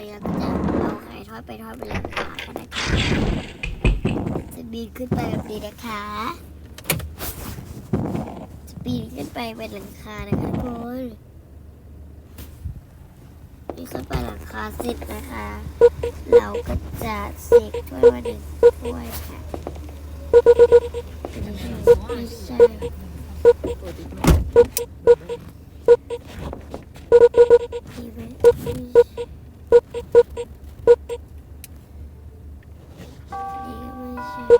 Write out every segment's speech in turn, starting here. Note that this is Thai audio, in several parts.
วันนี้เราก็จะเอาไข่ทอดไปทอดบนหลังคากันนะคะจะบินขึ้นไปแบบนี้นะคะจะปีนขึ้นไปบนหลังคานะคะทุกคนปีนขึ้นไปหลังคาเสร็จนะคะ เราก็จะเสกถ้วยมาหนึ่งถ้วยค่ะไม่ใช่ไม่ใช่ เปิดอีกไหม ที่ไม่ไม่ใช่นี่ก็ไม่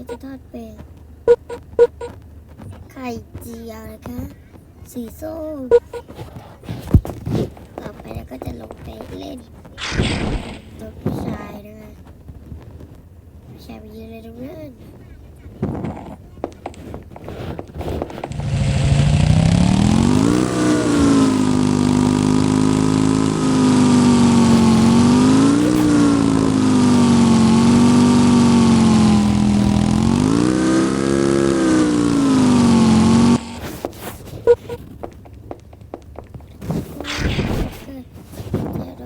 นี้จะทอดเป็นไข่เจียวนะคะ สีส้มต่อไปแล้วก็จะลงไปเล่นรถผู้ชายนะคะผู้ชายไปยืนเลยตรงนั้นจะโด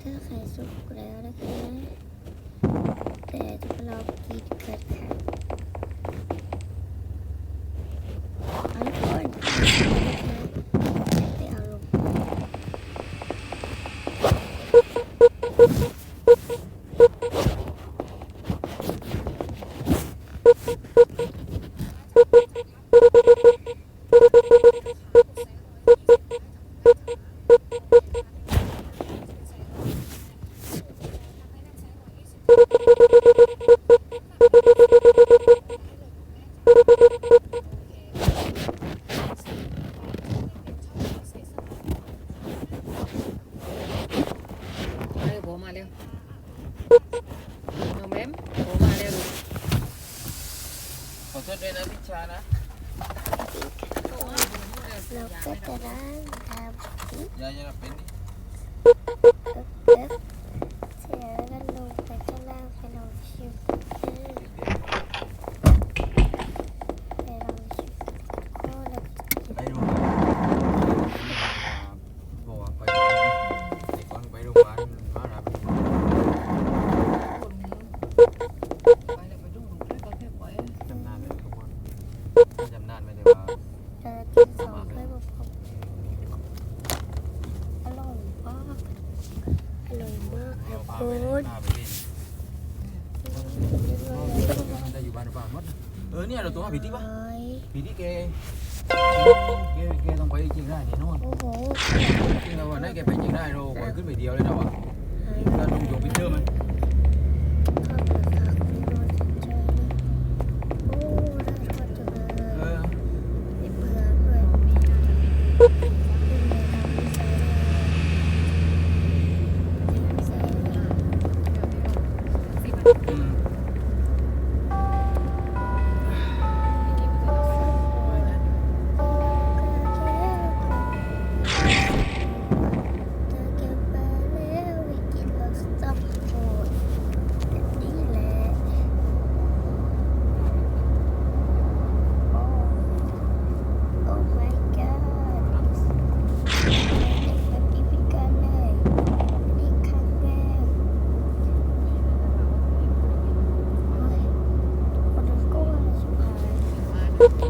ถ้าไข่สุกแล้วนะคะ แต่ จะเรากินกันค่ะเอาทุกคนไปเอาลง มาเร็วโผล่มาเร็วน้องแบมโผล่มาเร็ว ขอโทษด้วยนะพิชานะ เราก็จะนั่งทำยายจะเป็นนี่เอ๊บเสร็จแล้วก็ลงไปข้างล่างไปลองชิมากคเรารับพาคุไปณพาไปดิมันได้อยู่บ้านหรือเปล่าหมดเออเนี่ยเราตัวผีที่ปะเฮ้ยผีที่แกแกแกต้องไปจริงได้นี่นู่นโอ้โหจริงเราวันนั้นแกไปจริงได้เราปล่อยขึ้นไปเดียวเลยนะวะเฮ้ยแล้วลุงโยปิเตอร์มัน Bye.